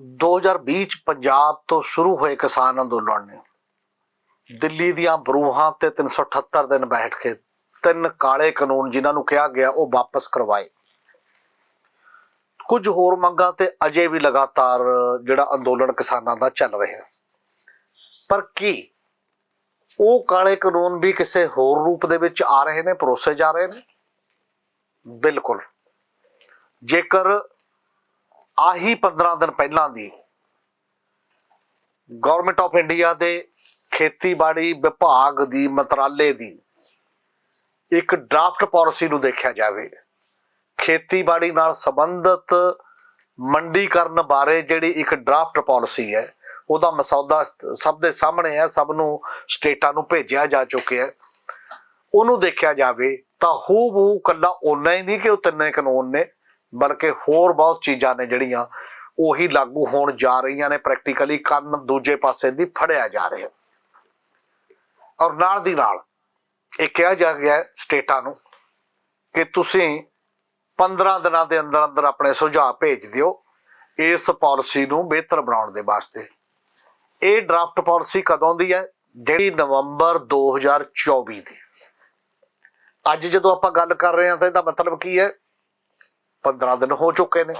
2020 ਚ ਪੰਜਾਬ ਤੋਂ ਸ਼ੁਰੂ ਹੋਏ ਕਿਸਾਨ ਅੰਦੋਲਨ ਨੇ। ਦਿੱਲੀ ਦੀਆਂ ਬਰੂਹਾਂ ਤੇ 378 ਦਿਨ ਬੈਠ ਕੇ ਤਿੰਨ ਕਾਲੇ ਕਾਨੂੰਨ ਜਿਨ੍ਹਾਂ ਨੂੰ ਕਿਹਾ ਗਿਆ ਉਹ ਵਾਪਸ ਕਰਵਾਏ। ਕੁਝ ਹੋਰ ਮੰਗਾਂ ਤੇ ਅਜੇ ਵੀ ਲਗਾਤਾਰ ਜਿਹੜਾ ਅੰਦੋਲਨ ਕਿਸਾਨਾਂ ਦਾ ਚੱਲ ਰਿਹਾ। ਪਰ ਕੀ ਉਹ ਕਾਲੇ ਕਾਨੂੰਨ ਵੀ ਕਿਸੇ ਹੋਰ ਰੂਪ ਦੇ ਵਿੱਚ ਆ ਰਹੇ ਨੇ ਪਰੋਸੇ ਜਾ ਰਹੇ ਨੇ? ਬਿਲਕੁਲ। ਜੇਕਰ ਆਹੀ 15 ਦਿਨ ਪਹਿਲਾਂ ਦੀ ਗਵਰਨਮੈਂਟ ਆਫ ਇੰਡੀਆ ਦੇ ਖੇਤੀਬਾੜੀ ਵਿਭਾਗ ਦੀ ਮੰਤਰਾਲੇ ਦੀ ਇੱਕ ਡਰਾਫਟ ਪਾਲਿਸੀ ਨੂੰ ਦੇਖਿਆ ਜਾਵੇ, ਖੇਤੀਬਾੜੀ ਨਾਲ ਸੰਬੰਧਿਤ ਮੰਡੀਕਰਨ ਬਾਰੇ ਜਿਹੜੀ ਇੱਕ ਡਰਾਫਟ ਪਾਲਿਸੀ ਹੈ, ਉਹਦਾ ਮਸੌਦਾ ਸਭ ਦੇ ਸਾਹਮਣੇ ਹੈ, ਸਭ ਨੂੰ ਸਟੇਟਾਂ ਨੂੰ ਭੇਜਿਆ ਜਾ ਚੁੱਕਿਆ ਹੈ। ਉਹਨੂੰ ਦੇਖਿਆ ਜਾਵੇ ਤਾਂ ਹੂ ਬੂ ਕੱਲਾ ਓਨਾ ਹੀ ਨਹੀਂ ਕਿ ਉਹ ਤਿੰਨੇ ਕਾਨੂੰਨ ਨੇ ਬਲਕਿ ਹੋਰ ਬਹੁਤ ਚੀਜ਼ਾਂ ਨੇ ਜਿਹੜੀਆਂ ਉਹੀ ਲਾਗੂ ਹੋਣ ਜਾ ਰਹੀਆਂ ਨੇ ਪ੍ਰੈਕਟੀਕਲੀ ਕੰਨ ਦੂਜੇ ਪਾਸੇ ਦੀ ਫੜਿਆ ਜਾ ਰਿਹਾ ਔਰ ਨਾਲ ਦੀ ਨਾਲ ਇਹ ਕਿਹਾ ਜਾ ਗਿਆ ਸਟੇਟਾਂ ਨੂੰ ਕਿ ਤੁਸੀਂ 15 ਦਿਨਾਂ ਦੇ ਅੰਦਰ ਅੰਦਰ ਆਪਣੇ ਸੁਝਾਅ ਭੇਜ ਦਿਓ ਇਸ ਪਾਲਿਸੀ ਨੂੰ ਬਿਹਤਰ ਬਣਾਉਣ ਦੇ ਵਾਸਤੇ। ਇਹ ਡਰਾਫਟ ਪਾਲਿਸੀ ਕਦੋਂ ਦੀ ਹੈ? ਜਿਹੜੀ ਨਵੰਬਰ 2024 ਦੀ। ਅੱਜ ਜਦੋਂ ਆਪਾਂ ਗੱਲ ਕਰ ਰਹੇ ਹਾਂ ਤਾਂ ਇਹਦਾ ਮਤਲਬ ਕੀ ਹੈ? 15 ਦਿਨ ਹੋ ਚੁੱਕੇ ਨੇ।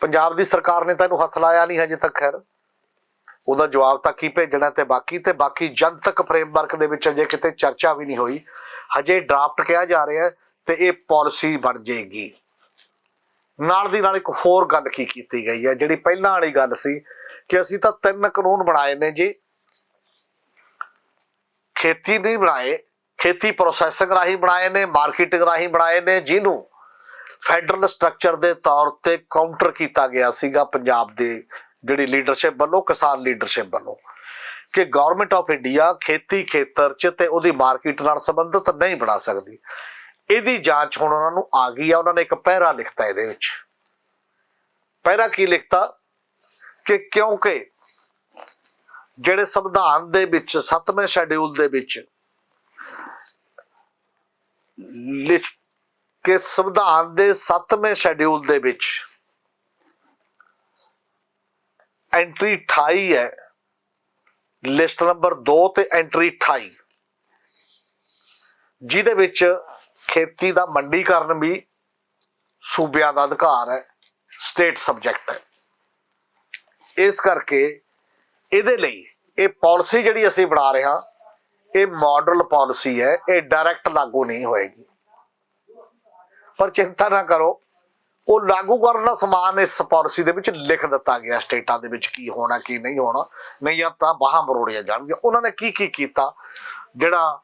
ਪੰਜਾਬ ਦੀ ਸਰਕਾਰ ਨੇ ਤਾਂ ਇਹਨੂੰ ਹੱਥ ਲਾਇਆ ਨਹੀਂ ਹਜੇ ਤੱਕ, ਖੈਰ। ਉਹਦਾ ਜਵਾਬ ਤਾਂ ਕੀ ਭੇਜਣਾ ਤੇ ਬਾਕੀ ਤੇ ਬਾਕੀ ਜਨਤਕ ਫਰੇਮਵਰਕ ਦੇ ਵਿੱਚ ਅਜੇ ਕਿਤੇ ਚਰਚਾ ਵੀ ਨਹੀਂ ਹੋਈ। ਹਜੇ ਡਰਾਫਟ ਕਿਹਾ ਜਾ ਰਿਹਾ ਤੇ ਇਹ ਪਾਲਿਸੀ ਬਣ ਜਾਏਗੀ। ਨਾਲ ਦੀ ਨਾਲ ਇੱਕ ਹੋਰ ਗੱਲ ਕੀ ਕੀਤੀ ਗਈ ਹੈ, ਜਿਹੜੀ ਪਹਿਲਾਂ ਵਾਲੀ ਗੱਲ ਸੀ ਕਿ ਅਸੀਂ ਤਾਂ ਤਿੰਨ ਕਾਨੂੰਨ ਬਣਾਏ ਨੇ ਜੀ। ਖੇਤੀ ਨਹੀਂ ਬਣਾਏ, ਖੇਤੀ ਪ੍ਰੋਸੈਸਿੰਗ ਰਾਹੀਂ ਬਣਾਏ ਨੇ ਮਾਰਕੀਟਿੰਗ ਰਾਹੀਂ ਬਣਾਏ ਨੇ ਜਿਹਨੂੰ ਫੈਡਰਲ ਸਟਰਕਚਰ ਦੇ ਤੌਰ ਤੇ ਕਾਊਂਟਰ ਕੀਤਾ ਗਿਆ ਸੀਗਾ ਪੰਜਾਬ ਦੇ ਜਿਹੜੀ ਲੀਡਰਸ਼ਿਪ ਵੱਲੋਂ, ਕਿਸਾਨ ਲੀਡਰਸ਼ਿਪ ਵੱਲੋਂ। ਕਿ ਗਵਰਨਮੈਂਟ ਆਫ ਇੰਡੀਆ ਖੇਤੀ ਖੇਤਰ 'ਚ ਤੇ ਉਹਦੀ ਮਾਰਕੀਟ ਨਾਲ ਸੰਬੰਧਿਤ ਨਹੀਂ ਬਣਾ ਸਕਦੀ। ਇਹਦੀ ਜਾਂਚ ਹੁਣ ਉਹਨਾਂ ਨੂੰ ਆ ਗਈ ਆ, ਉਹਨਾਂ ਨੇ ਇੱਕ ਪਹਿਰਾ ਲਿਖਤਾ ਇਹਦੇ ਵਿੱਚ। ਪਹਿਰਾ ਕੀ ਲਿਖਤਾ? ਕਿ ਕਿਉਂਕਿ ਜਿਹੜੇ ਸੰਵਿਧਾਨ ਦੇ ਵਿੱਚ 7ਵੇਂ ਸ਼ੈਡਿਊਲ ਦੇ ਵਿੱਚ ਲਿਖ ਕਿ ਸੰਵਿਧਾਨ ਦੇ 7ਵੇਂ ਸ਼ੈਡਿਊਲ ਦੇ ਵਿੱਚ ਐਂਟਰੀ 28 ਹੈ ਲਿਸਟ ਨੰਬਰ 2 ਤੇ ਐਂਟਰੀ 28 ਜਿਹਦੇ ਵਿੱਚ ਖੇਤੀ ਦਾ ਮੰਡੀਕਰਨ ਵੀ ਸੂਬਿਆਂ ਦਾ ਅਧਿਕਾਰ ਹੈ ਸਟੇਟ ਸਬਜੈਕਟ ਹੈ। ਇਸ ਕਰਕੇ ਇਹਦੇ ਲਈ ਇਹ ਪਾਲਿਸੀ ਜਿਹੜੀ ਅਸੀਂ ਬਣਾ ਰਹੇ ਹਾਂ, ਇਹ ਮਾਡਲ ਪਾਲਿਸੀ ਹੈ, ਇਹ ਡਾਇਰੈਕਟ ਲਾਗੂ ਨਹੀਂ ਹੋਏਗੀ। ਪਰ ਚਿੰਤਾ ਨਾ ਕਰੋ। ਉਹ ਲਾਗੂ ਕਰਨ ਦਾ ਸਮਾਨ ਇਸ ਪਾਲਿਸੀ ਦੇ ਵਿੱਚ ਲਿਖ ਦਿੱਤਾ ਗਿਆ, ਸਟੇਟਾਂ ਦੇ ਵਿੱਚ ਕੀ ਹੋਣਾ, ਕੀ ਨਹੀਂ ਹੋਣਾ। ਨਹੀਂ ਤਾਂ ਬਾਹਾਂ ਮਰੋੜੀਆਂ ਜਾਣਗੀਆਂ। ਉਹਨਾਂ ਨੇ ਕੀ ਕੀ ਕੀਤਾ? ਜਿਹੜਾ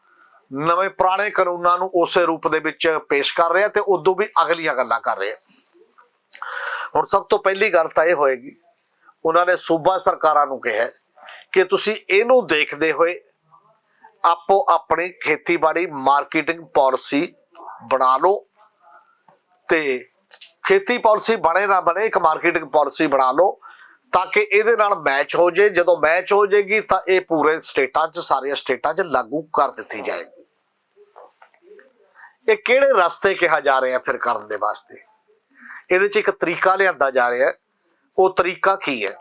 ਨਵੇਂ ਪੁਰਾਣੇ ਕਾਨੂੰਨਾਂ ਨੂੰ ਉਸੇ ਰੂਪ ਦੇ ਵਿੱਚ ਪੇਸ਼ ਕਰ ਰਿਹਾ ਤੇ ਉਦੋਂ ਵੀ ਅਗਲੀਆਂ ਗੱਲਾਂ ਕਰ ਰਿਹਾ। ਹੁਣ ਸਭ ਤੋਂ ਪਹਿਲੀ ਗੱਲ ਤਾਂ ਇਹ ਹੋਏਗੀ, ਉਹਨਾਂ ਨੇ ਸੂਬਾ ਸਰਕਾਰਾਂ ਨੂੰ ਕਿਹਾ ਕਿ ਤੁਸੀਂ ਇਹਨੂੰ ਦੇਖਦੇ ਹੋਏ ਆਪੋ ਆਪਣੀ ਖੇਤੀਬਾੜੀ ਮਾਰਕੀਟਿੰਗ ਪਾਲਿਸੀ ਬਣਾ ਲਓ ਤੇ ਖੇਤੀ ਪਾਲਿਸੀ ਬਣੇ ਨਾ ਬਣੇ, ਇੱਕ ਮਾਰਕੀਟਿੰਗ ਪਾਲਿਸੀ ਬਣਾ ਲਓ, ਤਾਂ ਕਿ ਇਹਦੇ ਨਾਲ ਮੈਚ ਹੋ ਜੇ। ਜਦੋਂ ਮੈਚ ਹੋ ਜੇਗੀ, ਤਾਂ ਇਹ ਪੂਰੇ ਸਟੇਟਾਂ 'ਚ, ਸਾਰੀਆਂ ਸਟੇਟਾਂ 'ਚ ਲਾਗੂ ਕਰ ਦਿੱਤੀ ਜਾਏਗੀ। ਇਹ ਕਿਹੜੇ ਰਸਤੇ ਕਿਹਾ ਜਾ ਰਿਹਾ ਫਿਰ ਕਰਨ ਦੇ ਵਾਸਤੇ? ਇਹਦੇ 'ਚ ਇੱਕ ਤਰੀਕਾ ਲਿਆਂਦਾ ਜਾ ਰਿਹਾ ਉਹ ਤਰੀਕਾ ਕੀ ਹੈ?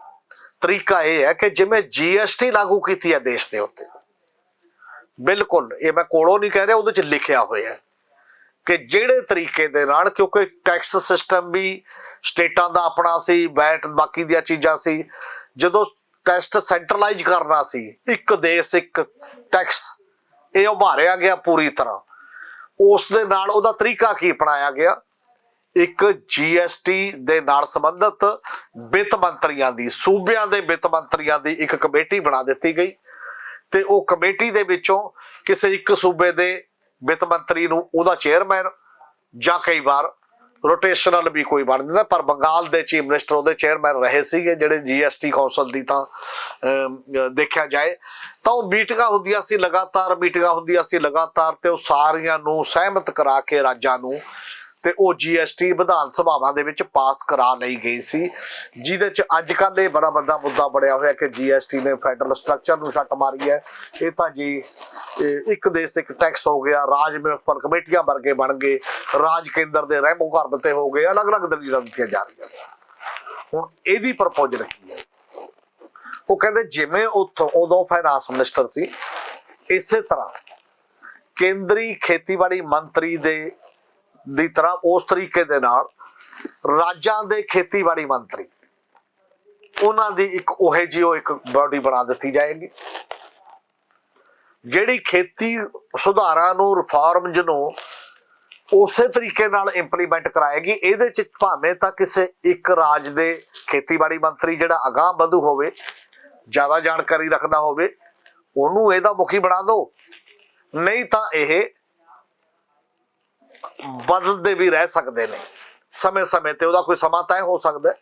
ਤਰੀਕਾ ਇਹ ਹੈ ਕਿ ਜਿਵੇਂ ਜੀਐਸਟੀ ਲਾਗੂ ਕੀਤੀ ਹੈ ਦੇਸ਼ ਦੇ ਉੱਤੇ, ਬਿਲਕੁਲ, ਇਹ ਮੈਂ ਕੋਲੋਂ ਨਹੀਂ ਕਹਿ ਰਿਹਾ, ਉਹਦੇ 'ਚ ਲਿਖਿਆ ਹੋਇਆ ਹੈ। ਕਿ ਜਿਹੜੇ ਤਰੀਕੇ ਦੇ ਨਾਲ, ਕਿਉਂਕਿ ਟੈਕਸ ਸਿਸਟਮ ਵੀ ਸਟੇਟਾਂ ਦਾ ਆਪਣਾ ਸੀ ਵੈਟ ਬਾਕੀ ਦੀਆਂ ਚੀਜ਼ਾਂ ਸੀ, ਜਦੋਂ ਟੈਸਟ ਸੈਂਟਰਲਾਈਜ਼ ਕਰਨਾ ਸੀ, ਇੱਕ ਦੇਸ਼, ਇੱਕ ਟੈਕਸ ਇਹ ਉਭਾਰਿਆ ਗਿਆ ਪੂਰੀ ਤਰ੍ਹਾਂ। ਉਸ ਦੇ ਨਾਲ ਉਹਦਾ ਤਰੀਕਾ ਕੀ ਅਪਣਾਇਆ ਗਿਆ? ਇੱਕ ਜੀਐਸਟੀ ਦੇ ਨਾਲ ਸੰਬੰਧਿਤ ਵਿੱਤ ਮੰਤਰੀਆਂ ਦੀ, ਸੂਬਿਆਂ ਦੇ ਵਿੱਤ ਮੰਤਰੀਆਂ ਦੀ ਇੱਕ ਕਮੇਟੀ ਬਣਾ ਦਿੱਤੀ ਗਈ। ਤੇ ਉਹ ਕਮੇਟੀ ਦੇ ਵਿੱਚੋਂ ਕਿਸੇ ਇੱਕ ਸੂਬੇ ਦੇ ਵਿੱਤ ਮੰਤਰੀ ਨੂੰ ਉਹਦਾ ਚੇਅਰਮੈਨ ਜਾਂ ਕਈ ਵਾਰ ਰੋਟੇਸ਼ਨਲ ਵੀ ਕੋਈ ਬਣ ਜਾਂਦਾ ਪਰ ਬੰਗਾਲ ਦੇ ਚੀਫ ਮਿਨਿਸਟਰ ਉਹਦੇ ਚੇਅਰਮੈਨ ਰਹੇ ਸੀਗੇ ਜਿਹੜੇ ਜੀਐਸਟੀ ਕੌਂਸਲ ਦੀ ਤਾਂ ਅਹ, ਦੇਖਿਆ ਜਾਏ ਤਾਂ ਉਹ ਮੀਟਿੰਗਾਂ ਹੁੰਦੀਆਂ ਸੀ ਲਗਾਤਾਰ ਮੀਟਿੰਗਾਂ ਹੁੰਦੀਆਂ ਸੀ ਲਗਾਤਾਰ ਤੇ ਉਹ ਸਾਰੀਆਂ ਨੂੰ ਸਹਿਮਤ ਕਰਾ ਕੇ ਰਾਜਾਂ ਨੂੰ ਤੇ ਉਹ ਜੀਐਸਟੀ ਵਿਧਾਨ ਸਭਾਵਾਂ ਦੇ ਵਿੱਚ ਪਾਸ ਕਰਾ ਲਈ ਗਈ ਸੀ। ਜਿਹਦੇ ਚ ਅੱਜ ਕੱਲ੍ਹ ਇਹ ਬੜਾ ਵੱਡਾ ਮੁੱਦਾ ਬਣਿਆ ਹੋਇਆ ਕਿ ਜੀਐਸਟੀ ਨੇ ਫੈਡਰਲ ਸਟਰਕਚਰ ਨੂੰ ਛੱਟ ਮਾਰੀ ਹੈ। ਇਹ ਤਾਂ ਜੀ ਇੱਕ ਦੇਸ਼ ਇੱਕ ਟੈਕਸ ਹੋ ਗਿਆ, ਰਾਜ ਮਿਊਨਿਸਪਲ ਕਮੇਟੀਆਂ ਵਰਗੇ ਬਣ ਗਏ, ਰਾਜ ਕੇਂਦਰ ਦੇ ਰਹਿਮੋ ਘਰ ਤੇ ਹੋ ਗਏ, ਅਲੱਗ-ਅਲੱਗ ਦਲੀਲਾਂ ਦਿੱਤੀਆਂ ਜਾ ਰਹੀਆਂ ਹੁਣ ਇਹਦੀ ਪ੍ਰਪੋਜ਼ਲ ਕੀ ਹੈ। ਉਹ ਕਹਿੰਦੇ ਜਿਵੇਂ ਉੱਥੋਂ ਉਦੋਂ ਫਾਈਨਾਂਸ ਮਿਨਿਸਟਰ ਸੀ, ਇਸੇ ਤਰ੍ਹਾਂ ਕੇਂਦਰੀ ਖੇਤੀਬਾੜੀ ਮੰਤਰੀ ਦੇ ਦੀ ਤਰ੍ਹਾਂ ਉਸ ਤਰੀਕੇ ਦੇ ਨਾਲ ਰਾਜਾਂ ਦੇ ਖੇਤੀਬਾੜੀ ਮੰਤਰੀ, ਉਹਨਾਂ ਦੀ ਇੱਕ ਉਹੇ ਜਿਹੀ ਇੱਕ ਬਾਡੀ ਬਣਾ ਦਿੱਤੀ ਜਾਏਗੀ। ਜਿਹੜੀ ਖੇਤੀ ਸੁਧਾਰਾਂ ਨੂੰ ਰਿਫਾਰਮਸ ਨੂੰ ਉਸੇ ਤਰੀਕੇ ਨਾਲ ਇੰਪਲੀਮੈਂਟ ਕਰਾਏਗੀ, ਇਹਦੇ ਚ ਭਾਵੇਂ ਤਾਂ ਕਿਸੇ ਇੱਕ ਰਾਜ ਦੇ ਖੇਤੀਬਾੜੀ ਮੰਤਰੀ ਜਿਹੜਾ ਅਗਾਹ ਵਧੂ ਹੋਵੇ, ਜ਼ਿਆਦਾ ਜਾਣਕਾਰੀ ਰੱਖਦਾ ਹੋਵੇ, ਉਹਨੂੰ ਇਹਦਾ ਮੁਖੀ ਬਣਾ ਦਿਓ। ਨਹੀਂ ਤਾਂ ਇਹ ਬਦਲਦੇ ਵੀ ਰਹਿ ਸਕਦੇ ਨੇ। ਸਮੇਂ-ਸਮੇਂ ਤੇ ਉਹਦਾ ਕੋਈ ਸਮਾਂ ਤੈਅ ਹੋ ਸਕਦਾ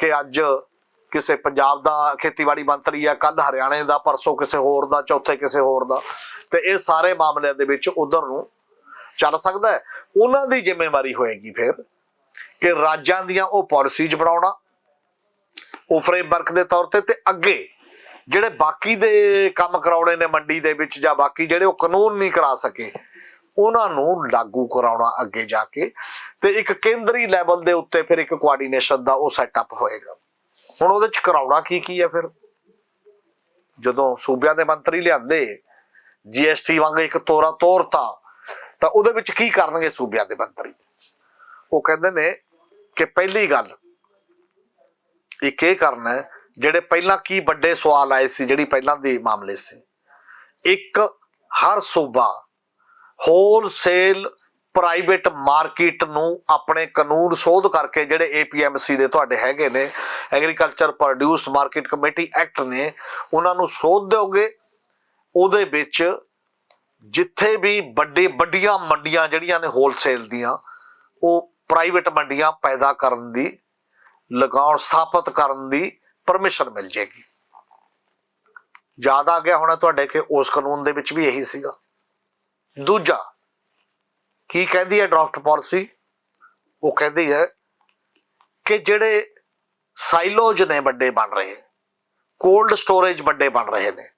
ਕਿ ਅੱਜ ਕਿਸੇ ਪੰਜਾਬ ਦਾ ਖੇਤੀਬਾੜੀ ਮੰਤਰੀ ਆ ਕੱਲ ਹਰਿਆਣੇ ਦਾ, ਪਰਸੋਂ ਕਿਸੇ ਹੋਰ ਦਾ, ਚੌਥੇ ਕਿਸੇ ਹੋਰ ਦਾ। ਤੇ ਇਹ ਸਾਰੇ ਮਾਮਲਿਆਂ ਦੇ ਵਿੱਚ ਉਧਰ ਨੂੰ ਚੱਲ ਸਕਦਾ ਹੈ। ਉਹਨਾਂ ਦੀ ਜ਼ਿੰਮੇਵਾਰੀ ਹੋਏਗੀ ਫਿਰ ਕਿ ਰਾਜਾਂ ਦੀਆਂ ਉਹ ਪਾਲਿਸੀਜ਼ ਬਣਾਉਣਾ, ਉਹ ਫਰੇਮਵਰਕ ਦੇ ਤੌਰ ਤੇ ਤੇ ਅੱਗੇ ਜਿਹੜੇ ਬਾਕੀ ਦੇ ਕੰਮ ਕਰਾਉਣੇ ਨੇ ਮੰਡੀ ਦੇ ਵਿੱਚ ਜਾਂ ਬਾਕੀ ਜਿਹੜੇ ਉਹ ਕਾਨੂੰਨ ਨਹੀਂ ਕਰਾ ਸਕੇ ਉਹਨਾਂ ਨੂੰ ਲਾਗੂ ਕਰਾਉਣਾ ਅੱਗੇ ਜਾ ਕੇ ਤੇ ਇੱਕ ਕੇਂਦਰੀ ਲੈਵਲ ਦੇ ਉੱਤੇ ਫਿਰ ਇੱਕ ਕੋਆਰਡੀਨੇਸ਼ਨ ਦਾ ਉਹ ਸੈਟਅਪ ਹੋਏਗਾ। ਹੁਣ ਉਹਦੇ ਚ ਕਰਾਉਣਾ ਕੀ ਕੀ ਹੈ ਫਿਰ? ਜਦੋਂ ਸੂਬਿਆਂ ਦੇ ਮੰਤਰੀ ਲਿਆਂਦੇ ਜੀਐਸਟੀ ਵਾਂਗ ਇੱਕ ਤੋਰਾ ਤੋਰਤਾ, ਤਾਂ ਉਹਦੇ ਵਿੱਚ ਕੀ ਕਰਨਗੇ ਸੂਬਿਆਂ ਦੇ ਮੰਤਰੀ? ਉਹ ਕਹਿੰਦੇ ਨੇ ਕਿ ਪਹਿਲੀ ਗੱਲ, ਇੱਕ ਇਹ ਕਰਨਾ ਜਿਹੜੇ ਪਹਿਲਾਂ ਕੀ ਵੱਡੇ ਸਵਾਲ ਆਏ ਸੀ, ਜਿਹੜੀ ਪਹਿਲਾਂ ਦੇ ਮਾਮਲੇ ਸੀ, ਇੱਕ ਹਰ ਸੂਬਾ ਹੋਲਸੇਲ ਪ੍ਰਾਈਵੇਟ ਮਾਰਕੀਟ ਨੂੰ ਆਪਣੇ ਕਾਨੂੰਨ ਸੋਧ ਕਰਕੇ ਜਿਹੜੇ APMC ਦੇ ਤੁਹਾਡੇ ਹੈਗੇ ਨੇ agriculture produce market committee act ਨੇ, ਉਹਨਾਂ ਨੂੰ ਸੋਧ ਦਿਓਗੇ। ਉਹਦੇ ਵਿੱਚ ਜਿੱਥੇ ਵੀ ਵੱਡੇ, ਵੱਡੀਆਂ ਮੰਡੀਆਂ ਜਿਹੜੀਆਂ ਨੇ ਹੋਲਸੇਲ ਦੀਆਂ, ਉਹ ਪ੍ਰਾਈਵੇਟ ਮੰਡੀਆਂ ਪੈਦਾ ਕਰਨ ਦੀ, ਲਗਾਉਣ, ਸਥਾਪਿਤ ਕਰਨ ਦੀ ਪਰਮਿਸ਼ਨ ਮਿਲ ਜੇਗੀ। ਯਾਦ ਆ ਗਿਆ ਹੋਣਾ ਤੁਹਾਡੇ ਕਿ ਉਸ ਕਾਨੂੰਨ ਦੇ ਵਿੱਚ ਵੀ ਇਹੀ ਸੀਗਾ। ਦੂਜਾ, ਕੀ ਕਹਿੰਦੀ ਹੈ ਡਰਾਫਟ ਪਾਲਿਸੀ? ਉਹ ਕਹਿੰਦੀ ਹੈ ਕਿ ਜਿਹੜੇ ਸਾਈਲੋਜ ਨੇ ਵੱਡੇ ਬਣ ਰਹੇ ਕੋਲਡ ਸਟੋਰੇਜ ਵੱਡੇ ਬਣ ਰਹੇ ਨੇ,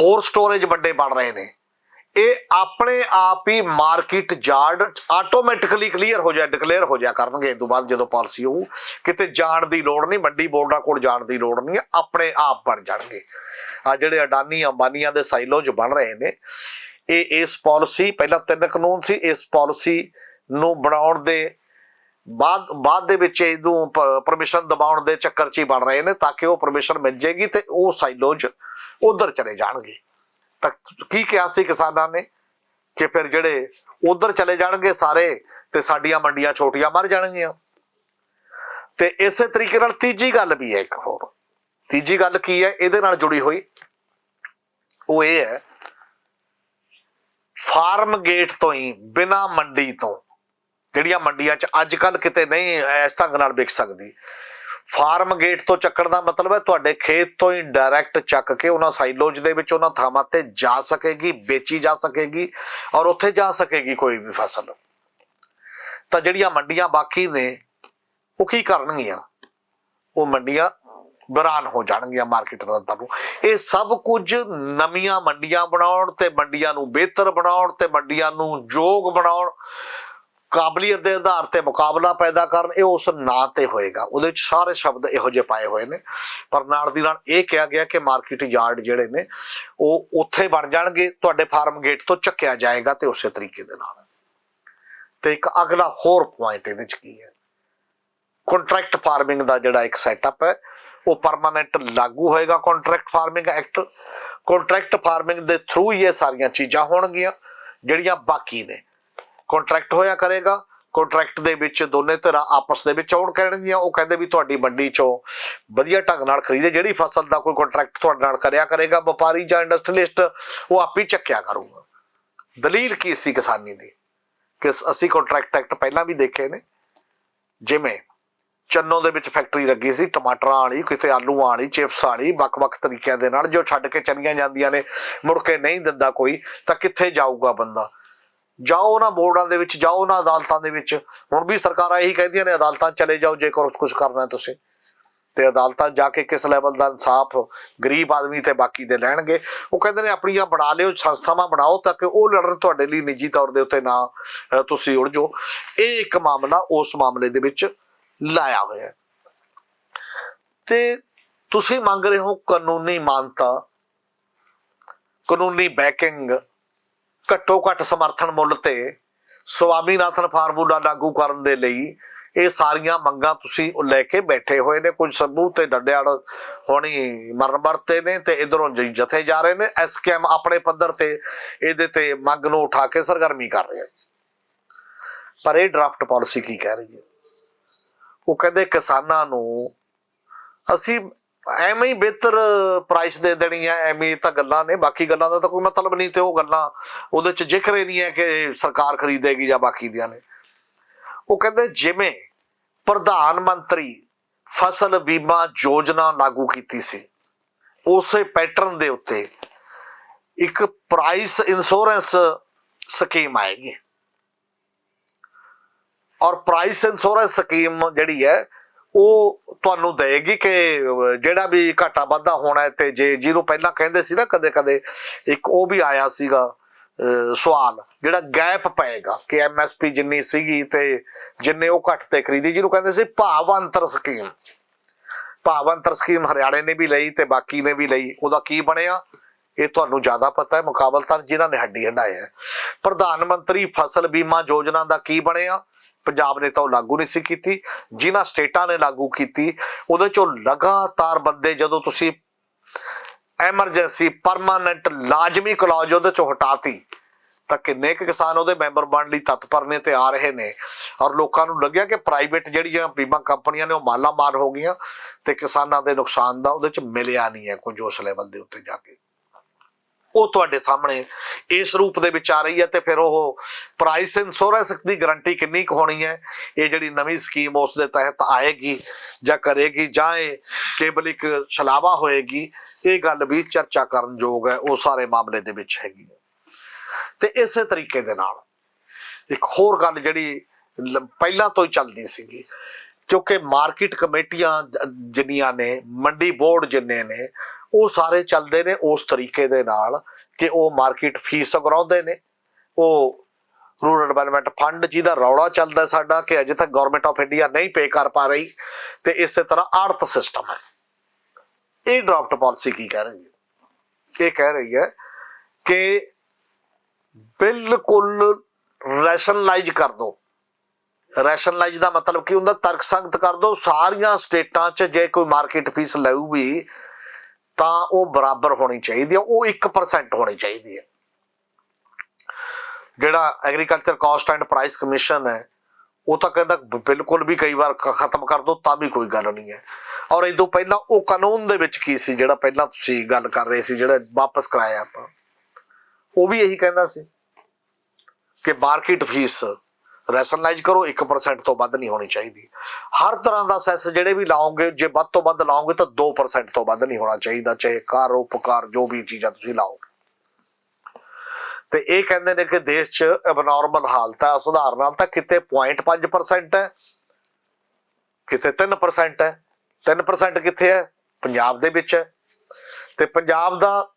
ਹੋਰ ਸਟੋਰੇਜ ਵੱਡੇ ਬਣ ਰਹੇ ਨੇ, ਇਹ ਆਪਣੇ ਆਪ ਹੀ ਮਾਰਕੀਟ ਯਾਰਡ ਆਟੋਮੈਟਿਕਲੀ ਕਲੀਅਰ ਹੋ ਜਾ ਡਿਕਲੇਅਰ ਹੋ ਜਾ ਕਰਨਗੇ। ਇਸ ਤੋਂ ਬਾਅਦ ਜਦੋਂ ਪਾਲਿਸੀ ਹੋਊ, ਕਿਤੇ ਜਾਣ ਦੀ ਲੋੜ ਨਹੀਂ ਮੰਡੀ ਬੋਰਡਾਂ ਕੋਲ ਜਾਣ ਦੀ ਲੋੜ ਨਹੀਂ ਆਪਣੇ ਆਪ ਬਣ ਜਾਣਗੇ। ਆ ਜਿਹੜੇ ਅਡਾਨੀ ਅੰਬਾਨੀਆਂ ਦੇ ਸਾਈਲੋਜ ਬਣ ਰਹੇ ਨੇ ਇਹ ਇਸ ਪਾਲਿਸੀ, ਪਹਿਲਾਂ ਤਿੰਨ ਕਾਨੂੰਨ ਸੀ, ਇਸ ਪਾਲਿਸੀ ਨੂੰ ਬਣਾਉਣ ਦੇ ਬਾਅਦ ਬਾਅਦ ਦੇ ਵਿੱਚ ਇਹਨੂੰ ਪਰਮਿਸ਼ਨ ਦਬਾਉਣ ਦੇ ਚੱਕਰ 'ਚ ਹੀ ਬਣ ਰਹੇ ਨੇ ਤਾਂ ਕਿ ਉਹ ਪਰਮਿਸ਼ਨ ਮਿਲ ਜੇਗੀ ਤੇ ਉਹ ਸਾਈਲੋਜ ਉਧਰ ਚਲੇ ਜਾਣਗੇ। ਤਾਂ ਕੀ ਕਿਹਾ ਸੀ ਕਿਸਾਨਾਂ ਨੇ? ਕਿ ਫਿਰ ਜਿਹੜੇ ਉਧਰ ਚਲੇ ਜਾਣਗੇ ਸਾਰੇ ਤੇ ਸਾਡੀਆਂ ਮੰਡੀਆਂ ਛੋਟੀਆਂ ਮਰ ਜਾਣਗੀਆਂ। ਤੇ ਇਸੇ ਤਰੀਕੇ ਨਾਲ ਤੀਜੀ ਗੱਲ ਵੀ ਹੈ ਇੱਕ ਹੋਰ। ਤੀਜੀ ਗੱਲ ਕੀ ਹੈ? ਇਹਦੇ ਨਾਲ ਜੁੜੀ ਹੋਈ। ਉਹ ਇਹ ਹੈ ਫਾਰਮ ਗੇਟ ਤੋਂ ਹੀ, ਬਿਨਾ ਮੰਡੀ ਤੋਂ, ਜਿਹੜੀਆਂ ਮੰਡੀਆਂ 'ਚ ਅੱਜ ਕੱਲ ਕਿਤੇ ਨਹੀਂ ਇਸ ਢੰਗ ਨਾਲ ਵਿਕ ਸਕਦੀ। ਫਾਰਮ ਗੇਟ ਤੋਂ ਚੱਕਣ ਦਾ ਮਤਲਬ ਹੈ ਤੁਹਾਡੇ ਖੇਤ ਤੋਂ ਹੀ ਡਾਇਰੈਕਟ ਚੱਕ ਕੇ ਉਹਨਾਂ ਸਾਈਲੋਜ ਦੇ ਵਿੱਚ ਉਹਨਾਂ ਥਾਵਾਂ ਤੇ ਜਾ ਸਕੇਗੀ, ਵੇਚੀ ਜਾ ਸਕੇਗੀ ਔਰ ਉੱਥੇ ਜਾ ਸਕੇਗੀ ਕੋਈ ਵੀ ਫਸਲ। ਤਾਂ ਜਿਹੜੀਆਂ ਮੰਡੀਆਂ ਬਾਕੀ ਨੇ, ਉਹ ਕੀ ਕਰਨਗੀਆਂ? ਉਹ ਮੰਡੀਆਂ ਬਰਾਨ ਹੋ ਜਾਣਗੀਆਂ ਮਾਰਕੀਟ ਦਾ ਤੁਹਾਨੂੰ। ਇਹ ਸਭ ਕੁਝ ਨਵੀਆਂ ਮੰਡੀਆਂ ਬਣਾਉਣ ਤੇ ਮੰਡੀਆਂ ਨੂੰ ਬਿਹਤਰ ਬਣਾਉਣ ਤੇ ਮੰਡੀਆਂ ਨੂੰ ਯੋਗ ਬਣਾਉਣ, ਕਾਬਲੀਅਤ ਦੇ ਆਧਾਰ ਤੇ ਮੁਕਾਬਲਾ ਪੈਦਾ ਕਰਨ, ਇਹ ਉਸ ਨਾਂ ਤੇ ਹੋਏਗਾ। ਉਹਦੇ ਵਿੱਚ ਸਾਰੇ ਸ਼ਬਦ ਇਹੋ ਜਿਹੇ ਪਾਏ ਹੋਏ ਨੇ। ਪਰ ਨਾਲ ਦੀ ਨਾਲ ਇਹ ਕਿਹਾ ਗਿਆ ਕਿ ਮਾਰਕੀਟ ਯਾਰਡ ਜਿਹੜੇ ਨੇ, ਉਹ ਉੱਥੇ ਬਣ ਜਾਣਗੇ, ਤੁਹਾਡੇ ਫਾਰਮ ਗੇਟ ਤੋਂ ਚੱਕਿਆ ਜਾਏਗਾ ਤੇ ਉਸੇ ਤਰੀਕੇ ਦੇ ਨਾਲ। ਤੇ ਇੱਕ ਅਗਲਾ ਹੋਰ ਪੁਆਇੰਟ ਇਹਦੇ ਵਿੱਚ ਕੀ ਹੈ? ਕੰਟਰੈਕਟ ਫਾਰਮਿੰਗ ਦਾ ਜਿਹੜਾ ਇੱਕ ਸੈਟਅਪ ਹੈ ਉਹ ਪਰਮਾਨੈਂਟ ਲਾਗੂ ਹੋਏਗਾ contract farming act contract farming ਦੇ ਥਰੂ ਹੀ ਇਹ ਸਾਰੀਆਂ ਚੀਜ਼ਾਂ ਹੋਣਗੀਆਂ, ਜਿਹੜੀਆਂ ਬਾਕੀ ਨੇ। ਕੰਟਰੈਕਟ ਹੋਇਆ ਕਰੇਗਾ ਕੰਟਰੈਕਟ ਦੇ ਵਿੱਚ ਦੋਨੇ ਧਿਰਾਂ ਆਪਸ ਦੇ ਵਿੱਚ ਆਉਣ ਕਰਨਗੀਆਂ ਉਹ ਕਹਿੰਦੇ ਵੀ ਤੁਹਾਡੀ ਮੰਡੀ ਚੋਂ ਵਧੀਆ ਢੰਗ ਨਾਲ ਖਰੀਦੇ, ਜਿਹੜੀ ਫਸਲ ਦਾ ਕੋਈ ਕੰਟਰੈਕਟ ਤੁਹਾਡੇ ਨਾਲ ਕਰਿਆ ਕਰੇਗਾ, ਵਪਾਰੀ ਜਾਂ ਇੰਡਸਟਰੀਲਿਸਟ ਉਹ ਆਪ ਹੀ ਚੱਕਿਆ ਕਰੂਗਾ। ਦਲੀਲ ਕੀ ਸੀ ਕਿਸਾਨੀ ਦੀ? ਕਿ ਅਸੀਂ ਕੰਟਰੈਕਟ ਐਕਟ ਪਹਿਲਾਂ ਵੀ ਦੇਖੇ ਨੇ, ਜਿਵੇਂ ਚੰਨੋ ਦੇ ਵਿੱਚ ਫੈਕਟਰੀ ਲੱਗੀ ਸੀ ਟਮਾਟਰਾਂ ਵਾਲੀ ਕਿਤੇ ਆਲੂ ਵਾਲੀ ਚਿਪਸ ਵਾਲੀ ਵੱਖ-ਵੱਖ ਤਰੀਕਿਆਂ ਦੇ ਨਾਲ ਜੋ ਛੱਡ ਕੇ ਚਲੀਆਂ ਜਾਂਦੀਆਂ ਨੇ ਮੁੜ ਕੇ ਨਹੀਂ ਦਿੰਦਾ ਕੋਈ ਤਾਂ ਕਿੱਥੇ ਜਾਊਗਾ ਬੰਦਾ? ਜਾਓ ਉਹਨਾਂ ਬੋਰਡਾਂ ਦੇ ਵਿੱਚ ਜਾਓ ਉਹਨਾਂ ਅਦਾਲਤਾਂ ਦੇ ਵਿੱਚ। ਹੁਣ ਵੀ ਸਰਕਾਰਾਂ ਇਹੀ ਕਹਿੰਦੀਆਂ ਨੇ ਅਦਾਲਤਾਂ ਚਲੇ ਜਾਓ ਜੇਕਰ ਕੁਝ ਕਰਨਾ ਹੈ ਤੁਸੀਂ। ਤੇ ਅਦਾਲਤਾਂ ਜਾ ਕੇ ਕਿਸ ਲੈਵਲ ਦਾ ਇਨਸਾਫ ਗਰੀਬ ਆਦਮੀ ਤੇ ਬਾਕੀ ਦੇ ਲੈਣਗੇ। ਉਹ ਕਹਿੰਦੇ ਨੇ ਆਪਣੀਆਂ ਬਣਾ ਲਿਓ ਸੰਸਥਾਵਾਂ ਬਣਾਓ ਤਾਂ ਕਿ ਉਹ ਲੜਨ ਤੁਹਾਡੇ ਲਈ ਨਿੱਜੀ ਤੌਰ ਦੇ ਉੱਤੇ ਨਾ ਅਹ, ਤੁਸੀਂ ਉਲਝੋ ਇਹ ਇੱਕ ਮਾਮਲਾ ਉਸ ਮਾਮਲੇ ਦੇ ਵਿੱਚ ਲਾਇਆ ਹੋਇਆ ਤੇ ਤੁਸੀਂ ਮੰਗ ਰਹੇ ਹੋ ਕਾਨੂੰਨੀ ਮਾਨਤਾ, ਕਾਨੂੰਨੀ ਬੈਕਿੰਗ ਘੱਟੋ ਘੱਟ ਸਮਰਥਨ ਮੁੱਲ ਤੇ ਸਵਾਮੀਨਾਥਨ ਫਾਰਮੂਲਾ ਲਾਗੂ ਕਰਨ ਦੇ ਲਈ ਇਹ ਸਾਰੀਆਂ ਮੰਗਾਂ ਤੁਸੀਂ ਲੈ ਕੇ ਬੈਠੇ ਹੋਏ ਨੇ। ਕੁਝ ਸਬੂਤ ਤੇ ਡੱਡਿਆੜ ਹੋਣੀ ਮਰਨ ਵਰਤੇ ਨੇ ਤੇ ਇਧਰੋਂ ਜਥੇ ਜਾ ਰਹੇ ਨੇ। ਐਸਕੇਐਮ ਆਪਣੇ ਪੱਧਰ ਤੇ ਇਹਦੇ ਤੇ ਮੰਗ ਨੂੰ ਉਠਾ ਕੇ ਸਰਗਰਮੀ ਕਰ ਰਿਹਾ ਪਰ ਇਹ ਡਰਾਫਟ ਪਾਲਿਸੀ ਕੀ ਕਹਿ ਰਹੀ ਹੈ? ਉਹ ਕਹਿੰਦੇ ਕਿਸਾਨਾਂ ਨੂੰ ਅਸੀਂ ਐਵੇਂ ਹੀ ਬਿਹਤਰ ਪ੍ਰਾਈਸ ਦੇ ਦੇਣੀ ਹੈ ਐਵੇਂ ਤਾਂ ਗੱਲਾਂ ਨੇ, ਬਾਕੀ ਗੱਲਾਂ ਦਾ ਤਾਂ ਕੋਈ ਮਤਲਬ ਨਹੀਂ ਤੇ ਉਹ ਗੱਲਾਂ ਉਹਦੇ ਚ ਜ਼ਿਕਰ ਹੀ ਨਹੀਂ ਹੈ ਕਿ ਸਰਕਾਰ ਖਰੀਦੇਗੀ ਜਾਂ ਬਾਕੀ ਦੀਆਂ ਨੇ। ਉਹ ਕਹਿੰਦੇ ਜਿਵੇਂ ਪ੍ਰਧਾਨ ਮੰਤਰੀ ਫਸਲ ਬੀਮਾ ਯੋਜਨਾ ਲਾਗੂ ਕੀਤੀ ਸੀ, ਉਸੇ ਪੈਟਰਨ ਦੇ ਉੱਤੇ ਇੱਕ ਪ੍ਰਾਈਸ ਇੰਸ਼ੋਰੈਂਸ ਸਕੀਮ ਆਏਗੀ। ਔਰ ਪ੍ਰਾਈਸ ਇੰਸ਼ੋਰੈਂਸ ਸਕੀਮ ਜਿਹੜੀ ਹੈ, ਉਹ ਤੁਹਾਨੂੰ ਦੇਗੀ ਕਿ ਜਿਹੜਾ ਵੀ ਘਾਟਾ ਵਾਧਾ ਹੋਣਾ ਹੈ ਤੇ ਜੇ ਜਿਹਨੂੰ ਪਹਿਲਾਂ ਕਹਿੰਦੇ ਸੀ ਨਾ ਕਦੇ ਕਦੇ ਇੱਕ ਉਹ ਵੀ ਆਇਆ ਸੀਗਾ ਸਵਾਲ, ਜਿਹੜਾ ਗੈਪ ਪਏਗਾ ਕਿ ਐਮਐਸਪੀ ਜਿੰਨੀ ਸੀਗੀ ਤੇ ਜਿੰਨੇ ਉਹ ਘੱਟ ਤੇ ਖਰੀਦੀ, ਜਿਹਨੂੰ ਕਹਿੰਦੇ ਸੀ ਭਾਵ ਅੰਤਰ ਸਕੀਮ ਭਾਵ ਅੰਤਰ ਸਕੀਮ ਹਰਿਆਣੇ ਨੇ ਵੀ ਲਈ ਤੇ ਬਾਕੀ ਨੇ ਵੀ ਲਈ, ਉਹਦਾ ਕੀ ਬਣਿਆ? ਇਹ ਤੁਹਾਨੂੰ ਜ਼ਿਆਦਾ ਪਤਾ ਹੈ, ਮੁਕਾਬਲਤਨ ਜਿਨ੍ਹਾਂ ਨੇ ਹੱਡੀ ਹੰਡਾਇਆ ਪ੍ਰਧਾਨ ਮੰਤਰੀ ਫਸਲ ਬੀਮਾ ਯੋਜਨਾ ਦਾ ਕੀ ਬਣਿਆ? ਪੰਜਾਬ ਨੇ ਤਾਂ ਉਹ ਲਾਗੂ ਨਹੀਂ ਸੀ ਕੀਤੀ, ਜਿਨ੍ਹਾਂ ਸਟੇਟਾਂ ਨੇ ਲਾਗੂ ਕੀਤੀ, ਉਹਦੇ ਚੋਂ ਲਗਾਤਾਰ ਬੰਦੇ ਜਦੋਂ ਤੁਸੀਂ ਐਮਰਜੈਂਸੀ, ਪਰਮਾਨੈਂਟ, ਲਾਜ਼ਮੀ ਕਲੌਜ ਉਹਦੇ ਚੋਂ ਹਟਾਤੀ, ਤਾਂ ਕਿੰਨੇ ਕੁ ਕਿਸਾਨ ਉਹਦੇ ਮੈਂਬਰ ਬਣਨ ਲਈ, ਤਤਪਰ ਨੇ ਤੇ ਆ ਰਹੇ ਨੇ। ਔਰ ਲੋਕਾਂ ਨੂੰ ਲੱਗਿਆ ਕਿ ਪ੍ਰਾਈਵੇਟ ਜਿਹੜੀਆਂ ਬੀਮਾ ਕੰਪਨੀਆਂ ਨੇ ਉਹ ਮਾਲਾ ਮਾਲ ਹੋ ਗਈਆਂ ਤੇ ਕਿਸਾਨਾਂ ਦੇ ਨੁਕਸਾਨ ਦਾ ਉਹਦੇ ਚ ਮਿਲਿਆ ਨਹੀਂ ਹੈ ਕੁਝ ਉਸ ਲੈਵਲ ਦੇ ਉੱਤੇ ਜਾ ਕੇ। ਉਹ ਤੁਹਾਡੇ ਸਾਹਮਣੇ ਇਸ ਰੂਪ ਦੇ ਵਿੱਚ ਆ ਰਹੀ ਹੈ ਤੇ ਫਿਰ ਉਹ ਪ੍ਰਾਈਸ ਇੰਸ਼ੋਰੈਂਸ ਦੀ ਗਾਰੰਟੀ ਕਿੰਨੀ ਕੁ ਹੋਣੀ ਹੈ? ਇਹ ਜਿਹੜੀ ਨਵੀਂ ਸਕੀਮ ਉਸ ਦੇ ਤਹਿਤ ਆਏਗੀ ਜਾਂ ਕਰੇਗੀ ਜਾਂ ਇਹ ਕੇਵਲ ਇੱਕ ਛਲਾਵਾ ਹੋਏਗੀ, ਇਹ ਗੱਲ ਵੀ ਚਰਚਾ ਕਰਨ ਯੋਗ ਹੈ, ਉਹ ਸਾਰੇ ਮਾਮਲੇ ਦੇ ਵਿੱਚ ਹੈਗੀ ਹੈ। ਤੇ ਇਸੇ ਤਰੀਕੇ ਦੇ ਨਾਲ ਇੱਕ ਹੋਰ ਗੱਲ ਜਿਹੜੀ ਪਹਿਲਾਂ ਤੋਂ ਹੀ ਚੱਲਦੀ ਸੀਗੀ, ਕਿਉਂਕਿ ਮਾਰਕੀਟ ਕਮੇਟੀਆਂ ਜਿੰਨੀਆਂ ਨੇ, ਮੰਡੀ ਬੋਰਡ ਜਿੰਨੇ ਨੇ ਉਹ ਸਾਰੇ ਚੱਲਦੇ ਨੇ ਉਸ ਤਰੀਕੇ ਦੇ ਨਾਲ ਕਿ ਉਹ ਮਾਰਕੀਟ ਫੀਸ ਅਗਰਾਉਂਦੇ ਨੇ। ਉਹ ਰੂਰਲ ਡਿਵੈਲਪਮੈਂਟ ਫੰਡ ਜਿਹਦਾ ਰੌਲਾ ਚੱਲਦਾ ਸਾਡਾ ਕਿ ਅਜੇ ਤੱਕ ਗਵਰਨਮੈਂਟ ਆਫ ਇੰਡੀਆ ਨਹੀਂ ਪੇ ਕਰ ਪਾ ਰਹੀ ਤੇ ਇਸੇ ਤਰ੍ਹਾਂ ਆੜਤ ਸਿਸਟਮ ਹੈ। ਇਹ ਡਰਾਫਟ ਪਾਲਿਸੀ ਕੀ ਕਹਿ ਰਹੀ ਹੈ? ਇਹ ਕਹਿ ਰਹੀ ਹੈ ਕਿ ਬਿਲਕੁਲ ਰੈਸ਼ਨਲਾਈਜ਼ ਕਰ ਦੋ। ਰੈਸ਼ਨਲਾਈਜ਼ ਦਾ ਮਤਲਬ ਕੀ ਹੁੰਦਾ? ਤਰਕ ਸੰਗਤ ਕਰ ਦੋ। ਸਾਰੀਆਂ ਸਟੇਟਾਂ 'ਚ ਜੇ ਕੋਈ ਮਾਰਕੀਟ ਫੀਸ ਲਊ ਵੀ ਤਾਂ ਉਹ ਬਰਾਬਰ ਹੋਣੀ ਚਾਹੀਦੀ ਹੈ, ਉਹ 1% ਹੋਣੀ ਚਾਹੀਦੀ ਹੈ। ਜਿਹੜਾ agriculture cost and price commission ਹੈ, ਉਹ ਤਾਂ ਕਹਿੰਦਾ ਬਿਲਕੁਲ ਵੀ ਕਈ ਵਾਰ ਖਤਮ ਕਰ ਦੋ, ਤਾਂ ਵੀ ਕੋਈ ਗੱਲ ਨਹੀਂ ਹੈ। ਔਰ ਇਹ ਤੋਂ ਪਹਿਲਾਂ ਉਹ ਕਾਨੂੰਨ ਦੇ ਵਿੱਚ ਕੀ ਸੀ, ਜਿਹੜਾ ਪਹਿਲਾਂ ਤੁਸੀਂ ਗੱਲ ਕਰ ਰਹੇ ਸੀ, ਜਿਹੜਾ ਵਾਪਸ ਕਰਾਇਆ ਆਪਾਂ, ਉਹ ਵੀ ਇਹੀ ਕਹਿੰਦਾ ਸੀ ਕਿ ਮਾਰਕੀਟ ਫੀਸ ਰੈਸ਼ਨਲਾਈਜ਼ ਕਰੋ 1% ਤੋਂ ਵੱਧ ਨਹੀਂ ਹੋਣੀ ਚਾਹੀਦੀ। ਹਰ ਤਰ੍ਹਾਂ ਦਾ ਸੈਸ ਜਿਹੜੇ ਵੀ ਲਾਓਗੇ, ਜੇ ਵੱਧ ਤੋਂ ਵੱਧ ਲਾਓਗੇ ਤਾਂ 2% ਤੋਂ ਵੱਧ ਨਹੀਂ ਹੋਣਾ ਚਾਹੀਦਾ, ਚਾਹੇ ਕਾਰ ਉਪਕਾਰ, ਜੋ ਵੀ ਚੀਜ਼ਾਂ ਤੁਸੀਂ ਲਾਓਗੇ। ਤੇ ਇਹ ਕਹਿੰਦੇ ਨੇ ਕਿ ਦੇਸ਼ 'ਚ ਐਬਨੋਰਮਲ ਹਾਲਤ ਹੈ ਸੁਧਾਰਨ ਨਾਲ ਤਾਂ ਕਿਤੇ 0.5% ਹੈ, ਕਿਤੇ 3% ਹੈ। 3% ਕਿੱਥੇ ਹੈ? ਪੰਜਾਬ ਦੇ ਵਿੱਚ ਹੈ। ਤੇ ਪੰਜਾਬ ਦਾ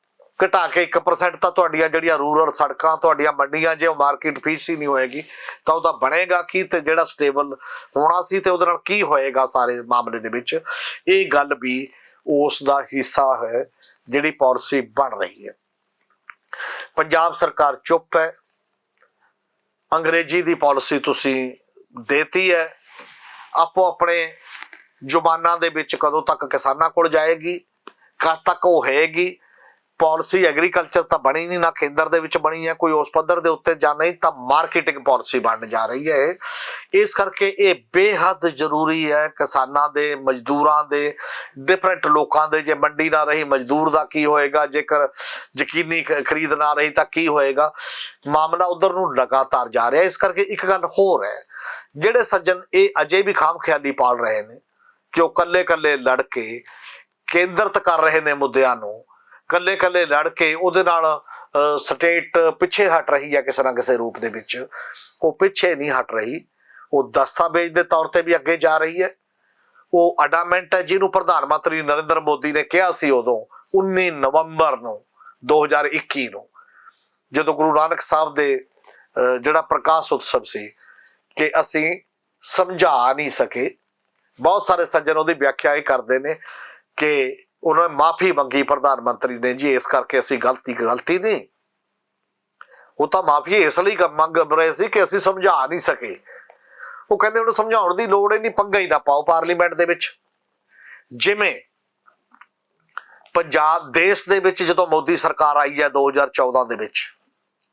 ਘਟਾ ਕੇ 1% ਤਾਂ ਤੁਹਾਡੀਆਂ ਜਿਹੜੀਆਂ ਰੂਰਲ ਸੜਕਾਂ, ਤੁਹਾਡੀਆਂ ਮੰਡੀਆਂ ਜੇ ਉਹ ਮਾਰਕੀਟ ਫੀਸ ਹੀ ਨਹੀਂ ਹੋਏਗੀ, ਤਾਂ ਉਹਦਾ ਬਣੇਗਾ ਕੀ ਤੇ ਜਿਹੜਾ ਸਟੇਬਲ ਹੋਣਾ ਸੀ ਤੇ ਉਹਦੇ ਨਾਲ ਕੀ ਹੋਏਗਾ ਸਾਰੇ ਮਾਮਲੇ ਦੇ ਵਿੱਚ? ਇਹ ਗੱਲ ਵੀ ਉਸ ਦਾ ਹਿੱਸਾ ਹੈ, ਜਿਹੜੀ ਪਾਲਿਸੀ ਬਣ ਰਹੀ ਹੈ। ਪੰਜਾਬ ਸਰਕਾਰ ਚੁੱਪ ਹੈ। ਅੰਗਰੇਜ਼ੀ ਦੀ ਪਾਲਿਸੀ ਤੁਸੀਂ ਦੇਤੀ ਹੈ। ਆਪੋ ਆਪਣੇ ਜ਼ੁਬਾਨਾਂ ਦੇ ਵਿੱਚ ਕਦੋਂ ਤੱਕ ਕਿਸਾਨਾਂ ਕੋਲ ਜਾਏਗੀ, ਕਦ ਤੱਕ ਉਹ ਹੈਗੀ ਪਾਲਿਸੀ ਐਗਰੀਕਲਚਰ ਤਾਂ ਬਣੀ ਨਹੀਂ, ਨਾ ਕੇਂਦਰ ਦੇ ਵਿੱਚ ਬਣੀ ਹੈ, ਕੋਈ ਉਸ ਪੱਧਰ ਦੇ ਉੱਤੇ ਜਾਂ ਨਹੀਂ, ਤਾਂ ਮਾਰਕੀਟਿੰਗ ਪਾਲਿਸੀ ਬਣਨ ਜਾ ਰਹੀ ਹੈ ਇਹ। ਇਸ ਕਰਕੇ ਇਹ ਬੇਹੱਦ ਜ਼ਰੂਰੀ ਹੈ ਕਿਸਾਨਾਂ ਦੇ, ਮਜ਼ਦੂਰਾਂ ਦੇ ਡਿਫਰੈਂਟ ਲੋਕਾਂ ਦੇ, ਜੇ ਮੰਡੀ ਨਾ ਰਹੀ, ਮਜ਼ਦੂਰ ਦਾ ਕੀ ਹੋਏਗਾ, ਜੇਕਰ ਯਕੀਨੀ ਖਰੀਦ ਨਾ ਰਹੀ, ਤਾਂ ਕੀ ਹੋਏਗਾ ਮਾਮਲਾ ਉਧਰ ਨੂੰ ਲਗਾਤਾਰ ਜਾ ਰਿਹਾ ਇਸ ਕਰਕੇ ਇੱਕ ਗੱਲ ਹੋਰ ਹੈ, ਜਿਹੜੇ ਸੱਜਣ ਇਹ ਅਜੇ ਵੀ ਖਾਮ ਖਿਆਲੀ ਪਾਲ ਰਹੇ ਨੇ ਕਿ ਉਹ ਕੱਲੇ ਕੱਲੇ ਲੜ ਕੇ ਕੇਂਦਰਿਤ ਕਰ ਰਹੇ ਨੇ ਮੁੱਦਿਆਂ ਨੂੰ ਕੱਲੇ ਕੱਲੇ ਲੜ ਕੇ ਉਹਦੇ ਨਾਲ ਸਟੇਟ ਪਿੱਛੇ ਹਟ ਰਹੀ ਹੈ ਕਿਸੇ ਨਾ ਕਿਸੇ ਰੂਪ ਦੇ ਵਿੱਚ। ਉਹ ਪਿੱਛੇ ਨਹੀਂ ਹਟ ਰਹੀ। ਉਹ ਦਸਤਾਵੇਜ਼ ਦੇ ਤੌਰ ਤੇ ਵੀ ਅੱਗੇ ਜਾ ਰਹੀ ਹੈ। ਉਹ ਅਡਾਮੈਂਟ ਹੈ ਜਿਹਨੂੰ ਪ੍ਰਧਾਨ ਮੰਤਰੀ ਨਰਿੰਦਰ ਮੋਦੀ ਨੇ ਕਿਹਾ ਸੀ ਉਦੋਂ 19 ਨਵੰਬਰ ਨੂੰ 2021 ਨੂੰ। ਜਦੋਂ ਗੁਰੂ ਨਾਨਕ ਸਾਹਿਬ ਦੇ ਜਿਹੜਾ ਪ੍ਰਕਾਸ਼ ਉਤਸਵ ਸੀ ਕਿ ਅਸੀਂ ਸਮਝਾ ਨਹੀਂ ਸਕੇ। ਬਹੁਤ ਸਾਰੇ ਸੱਜਣ ਉਹਦੀ ਵਿਆਖਿਆ ਇਹ ਕਰਦੇ ਨੇ ਕਿ ਉਹਨਾਂ ਨੇ ਮਾਫੀ ਮੰਗੀ ਪ੍ਰਧਾਨ ਮੰਤਰੀ ਨੇ ਜੀ, ਇਸ ਕਰਕੇ ਅਸੀਂ ਗਲਤੀ ਗਲਤੀ ਨਹੀਂ। ਉਹ ਤਾਂ ਮਾਫੀ ਇਸ ਲਈ ਮੰਗ ਰਹੇ ਸੀ ਕਿ ਅਸੀਂ ਸਮਝਾ ਨਹੀਂ ਸਕੇ। ਉਹ ਕਹਿੰਦੇ ਉਹਨੂੰ ਸਮਝਾਉਣ ਦੀ ਲੋੜ ਹੀ ਨਹੀਂ, ਪੰਗਾ ਹੀ ਨਾ ਪਾਓ ਪਾਰਲੀਮੈਂਟ ਦੇ ਵਿੱਚ। ਜਿਵੇਂ ਪੰਜਾਬ ਦੇਸ਼ ਦੇ ਵਿੱਚ ਜਦੋਂ ਮੋਦੀ ਸਰਕਾਰ ਆਈ ਹੈ 2014 ਦੇ ਵਿੱਚ,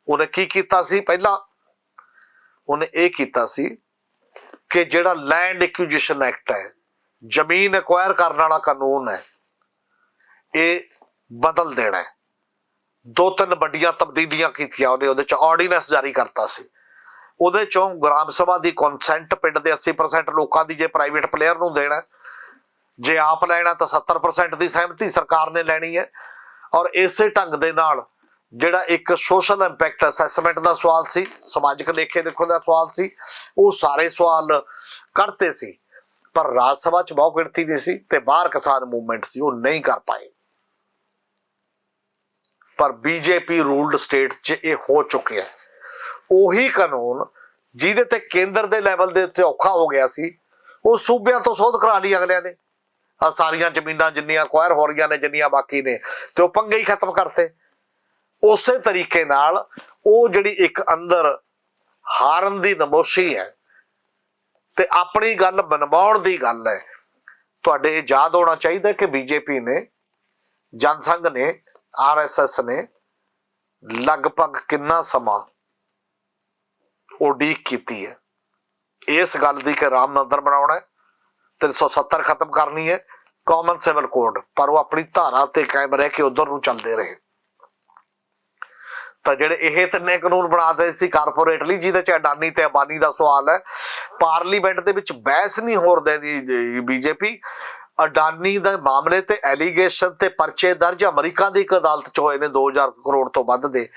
ਉਹਨੇ ਕੀ ਕੀਤਾ ਸੀ ਪਹਿਲਾਂ? ਉਹਨੇ ਇਹ ਕੀਤਾ ਸੀ ਕਿ ਜਿਹੜਾ ਲੈਂਡ ਐਕੁਜੀਸ਼ਨ ਐਕਟ ਹੈ, ਜ਼ਮੀਨ ਐਕਵਾਇਰ ਕਰਨ ਵਾਲਾ ਕਾਨੂੰਨ ਹੈ ਇਹ ਬਦਲ ਦੇਣਾ ਹੈ। ਦੋ ਤਿੰਨ ਵੱਡੀਆਂ ਤਬਦੀਲੀਆਂ ਕੀਤੀਆਂ ਉਹਨੇ, ਉਹਦੇ ਚ ਆਰਡੀਨੈਂਸ ਜਾਰੀ ਕਰਤਾ ਸੀ। ਉਹਦੇ ਚੋਂ ਗ੍ਰਾਮ ਸਭਾ ਦੀ ਕਨਸੈਂਟ ਪਿੰਡ ਦੇ 80% ਲੋਕਾਂ ਦੀ, ਜੇ ਪ੍ਰਾਈਵੇਟ ਪਲੇਅਰ ਨੂੰ ਦੇਣਾ ਜੇ ਆਪ ਲੈਣਾ ਤਾਂ 70% ਦੀ ਸਹਿਮਤੀ ਸਰਕਾਰ ਨੇ ਲੈਣੀ ਹੈ। ਔਰ ਇਸੇ ਢੰਗ ਦੇ ਨਾਲ ਜਿਹੜਾ ਇੱਕ ਸੋਸ਼ਲ ਇੰਪੈਕਟ ਅਸੈਸਮੈਂਟ ਦਾ ਸਵਾਲ ਸੀ, ਸਮਾਜਿਕ ਲੇਖੇ ਦੇਖੋ ਦਾ ਸਵਾਲ ਸੀ, ਉਹ ਸਾਰੇ ਸਵਾਲ ਕਰਤੇ ਸੀ। ਪਰ ਰਾਜ ਸਭਾ ਚ ਬਹੁ ਗਿਣਤੀ ਨਹੀਂ ਸੀ ਤੇ ਬਾਹਰ ਕਿਸਾਨ ਮੂਵਮੈਂਟ ਸੀ, ਉਹ ਨਹੀਂ ਕਰ ਪਾਏ। ਪਰ ਬੀਜੇਪੀ ਰੂਲਡ ਸਟੇਟ 'ਚ ਇਹ ਹੋ ਚੁੱਕਿਆ ਉਹੀ ਕਾਨੂੰਨ ਜਿਹਦੇ ਤੇ ਕੇਂਦਰ ਦੇ ਲੈਵਲ ਦੇ ਉੱਤੇ ਔਖਾ ਹੋ ਗਿਆ ਸੀ, ਉਹ ਸੂਬਿਆਂ ਤੋਂ ਸੋਧ ਕਰਾ ਲਈ ਅਗਲਿਆਂ ਨੇ। ਆ ਸਾਰੀਆਂ ਜ਼ਮੀਨਾਂ ਜਿੰਨੀਆਂ ਕੁਆਇਰ ਹੋ ਰਹੀਆਂ ਨੇ, ਜਿੰਨੀਆਂ ਬਾਕੀ ਨੇ, ਤੇ ਉਹ ਪੰਗੇ ਹੀ ਖਤਮ ਕਰਤੇ। ਉਸੇ ਤਰੀਕੇ ਨਾਲ ਉਹ ਜਿਹੜੀ ਇੱਕ ਅੰਦਰ ਹਾਰਨ ਦੀ ਨਮੋਸ਼ੀ ਹੈ ਤੇ ਆਪਣੀ ਗੱਲ ਮਨਵਾਉਣ ਦੀ ਗੱਲ ਹੈ, ਤੁਹਾਡੇ ਇਹ ਯਾਦ ਹੋਣਾ ਚਾਹੀਦਾ ਕਿ ਬੀਜੇਪੀ ਨੇ ਜਨਸੰਘ ਨੇ ਆਰਐਸਐਸ ਨੇ ਲਗਭਗ ਕਿੰਨਾ ਸਮਾਂ ਉਡੀਕ ਕੀਤੀ ਹੈ? ਇਸ ਗੱਲ ਦੀ ਕਿ ਰਾਮ ਮੰਦਰ ਬਣਾਉਣਾ ਹੈ 370 ਖਤਮ ਕਰਨੀ ਹੈ, ਕਾਮਨ ਸਿਵਲ ਕੋਡ, ਪਰ ਉਹ ਆਪਣੀ ਧਾਰਾ ਤੇ ਕਾਇਮ ਰਹਿ ਕੇ ਉਧਰ ਨੂੰ ਚੱਲਦੇ ਰਹੇ। ਤਾਂ ਜਿਹੜੇ ਇਹ ਤਿੰਨੇ ਕਾਨੂੰਨ ਬਣਾਦੇ ਸੀ ਕਾਰਪੋਰੇਟਲੀ ਜਿਹਦੇ ਚ ਅਡਾਨੀ ਤੇ ਅਬਾਨੀ ਦਾ ਸਵਾਲ ਹੈ, ਪਾਰਲੀਮੈਂਟ ਦੇ ਵਿੱਚ ਬਹਿਸ ਨਹੀਂ ਹੋਰ ਰਹੀ ਬੀਜੇਪੀ ਅਡਾਨੀ ਦੇ ਮਾਮਲੇ ਤੇ ਐਲੀਗੇਸ਼ਨ ਤੇ ਪਰਚੇ ਦਰਜ ਅਮਰੀਕਾ ਦੀ ਇੱਕ ਅਦਾਲਤ ਚ ਹੋਏ ਨੇ 2000 ਕਰੋੜ ਤੋਂ ਵੱਧ ਦੇ,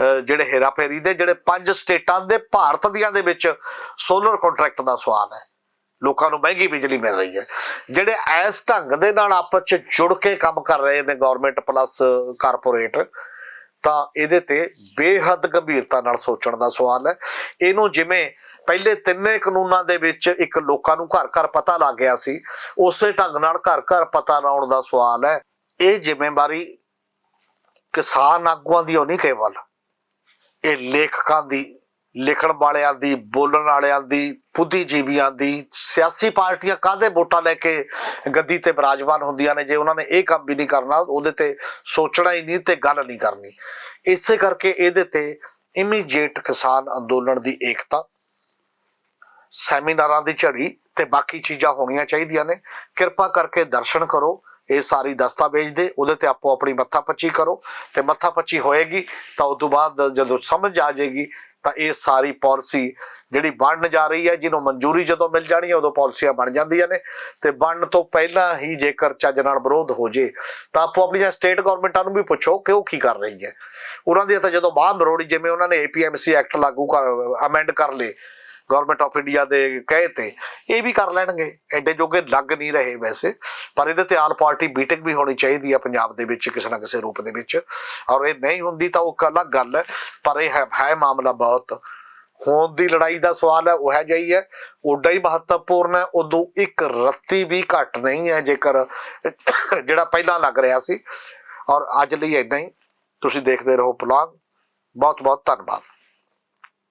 ਅਹ ਜਿਹੜੇ ਹੇਰਾਫੇਰੀ ਦੇ, ਜਿਹੜੇ ਪੰਜ ਸਟੇਟਾਂ ਦੇ, ਭਾਰਤ ਦੀਆਂ ਦੇ ਵਿੱਚ ਸੋਲਰ ਕੰਟਰੈਕਟ ਦਾ ਸਵਾਲ ਹੈ। ਲੋਕਾਂ ਨੂੰ ਮਹਿੰਗੀ ਬਿਜਲੀ ਮਿਲ ਰਹੀ ਹੈ। ਜਿਹੜੇ ਇਸ ਢੰਗ ਦੇ ਨਾਲ ਆਪਸ ਚ ਜੁੜ ਕੇ ਕੰਮ ਕਰ ਰਹੇ ਨੇ ਗਵਰਨਮੈਂਟ ਪਲੱਸ ਕਾਰਪੋਰੇਟ ਤਾਂ ਇਹਦੇ ਤੇ ਬੇਹੱਦ ਗੰਭੀਰਤਾ ਨਾਲ ਸੋਚਣ ਦਾ ਸਵਾਲ ਹੈ। ਇਹਨੂੰ ਜਿਵੇਂ ਪਹਿਲੇ ਤਿੰਨੇ ਕਾਨੂੰਨਾਂ ਦੇ ਵਿੱਚ ਇੱਕ ਲੋਕਾਂ ਨੂੰ ਘਰ ਘਰ ਪਤਾ ਲੱਗ ਗਿਆ ਸੀ। ਉਸੇ ਢੰਗ ਨਾਲ ਘਰ ਘਰ ਪਤਾ ਲਾਉਣ ਦਾ ਸਵਾਲ ਹੈ। ਇਹ ਜ਼ਿੰਮੇਵਾਰੀ ਕਿਸਾਨ ਆਗੂਆਂ ਦੀ ਉਹ ਨਹੀਂ ਕੇਵਲ। ਇਹ ਲੇਖਕਾਂ ਦੀ, ਲਿਖਣ ਵਾਲਿਆਂ ਦੀ, ਬੋਲਣ ਵਾਲਿਆਂ ਦੀ, ਬੁੱਧੀਜੀਵੀਆਂ ਦੀ, ਸਿਆਸੀ ਪਾਰਟੀਆਂ ਕਾਹਦੇ ਵੋਟਾਂ ਲੈ ਕੇ ਗੱਦੀ ਤੇ ਬਿਰਾਜਮਾਨ ਹੁੰਦੀਆਂ ਨੇ? ਜੇ ਉਹਨਾਂ ਨੇ ਇਹ ਕੰਮ ਵੀ ਨਹੀਂ ਕਰਨਾ, ਉਹਦੇ ਤੇ ਸੋਚਣਾ ਹੀ ਨਹੀਂ ਤੇ ਗੱਲ ਨਹੀਂ ਕਰਨੀ। ਇਸੇ ਕਰਕੇ ਇਹਦੇ ਤੇ ਇਮੀਡੀਏਟ ਕਿਸਾਨ ਅੰਦੋਲਨ ਦੀ ਏਕਤਾ ਸੈਮੀਨਾਰਾਂ ਦੀ ਝੜੀ ਤੇ ਬਾਕੀ ਚੀਜ਼ਾਂ ਹੋਣੀਆਂ ਚਾਹੀਦੀਆਂ ਨੇ। ਕਿਰਪਾ ਕਰਕੇ ਦਰਸ਼ਨ ਕਰੋ, ਇਹ ਸਾਰੀ ਦਸਤਾਵੇਜ਼ ਦੇ, ਉਹਦੇ ਤੇ ਆਪੋ ਆਪਣੀ ਮੱਥਾ ਪੱਚੀ ਕਰੋ। ਤੇ ਮੱਥਾ ਪੱਚੀ ਹੋਏਗੀ, ਤਾਂ ਉਸ ਤੋਂ ਬਾਅਦ ਜਦੋਂ ਸਮਝ ਆ ਜਾਏਗੀ, ਤਾਂ ਇਹ ਸਾਰੀ ਪਾਲਿਸੀ ਜਿਹੜੀ ਬਣਨ ਜਾ ਰਹੀ ਹੈ, ਜਿਹਨੂੰ ਮਨਜ਼ੂਰੀ ਜਦੋਂ ਮਿਲ ਜਾਣੀ ਹੈ, ਉਦੋਂ ਪਾਲਿਸੀਆਂ ਬਣ ਜਾਂਦੀਆਂ ਨੇ। ਤੇ ਬਣਨ ਤੋਂ ਪਹਿਲਾਂ ਹੀ ਜੇਕਰ ਚੱਜ ਨਾਲ ਵਿਰੋਧ ਹੋ ਜੇ, ਤਾਂ ਆਪੋ ਆਪਣੀਆਂ ਸਟੇਟ ਗਵਰਨਮੈਂਟਾਂ ਨੂੰ ਵੀ ਪੁੱਛੋ, ਕਿ ਉਹ ਕੀ ਕਰ ਰਹੀ ਹੈ ਉਹਨਾਂ ਦੀ ਤਾਂ ਜਦੋਂ ਬਾਹਰ ਮਰੋੜੀ, ਜਿਵੇਂ ਉਹਨਾਂ ਨੇ ਏਪੀਐਮਸੀ ਐਕਟ ਲਾਗੂ ਕਰ ਅਮੈਂਡ ਕਰ ਲਏ ਗਵਰਨਮੈਂਟ ਆਫ ਇੰਡੀਆ ਦੇ ਕਹੇ ਤੇ, ਇਹ ਵੀ ਕਰ ਲੈਣਗੇ। ਐਡੇ ਜੋਗੇ ਲੱਗ ਨਹੀਂ ਰਹੇ ਵੈਸੇ। ਪਰ ਇਹਦੇ ਤੇ ਆਲ ਪਾਰਟੀ ਮੀਟਿੰਗ ਵੀ ਹੋਣੀ ਚਾਹੀਦੀ ਆ ਪੰਜਾਬ ਦੇ ਵਿੱਚ, ਕਿਸੇ ਨਾ ਕਿਸੇ ਰੂਪ ਦੇ ਵਿੱਚ। ਔਰ ਇਹ ਨਹੀਂ ਹੁੰਦੀ ਤਾਂ ਉਹ ਇੱਕ ਅਲੱਗ ਗੱਲ ਹੈ, ਪਰ ਇਹ ਹੈ ਹੈ ਮਾਮਲਾ ਬਹੁਤ। ਹੋਂਦ ਦੀ ਲੜਾਈ ਦਾ ਸਵਾਲ ਹੈ, ਉਹ ਹੈ ਜਿਹੀ ਹੈ, ਓਡਾ ਹੀ ਮਹੱਤਵਪੂਰਨ ਹੈ, ਉਦੋਂ ਇੱਕ ਰੱਤੀ ਵੀ ਘੱਟ ਨਹੀਂ ਹੈ ਜੇਕਰ ਜਿਹੜਾ ਪਹਿਲਾਂ ਲੱਗ ਰਿਹਾ ਸੀ। ਔਰ ਅੱਜ ਲਈ ਇੰਨਾ ਹੀ। ਤੁਸੀਂ ਦੇਖਦੇ ਰਹੋ ਪਲਾਨ ਬਹੁਤ ਬਹੁਤ ਧੰਨਵਾਦ।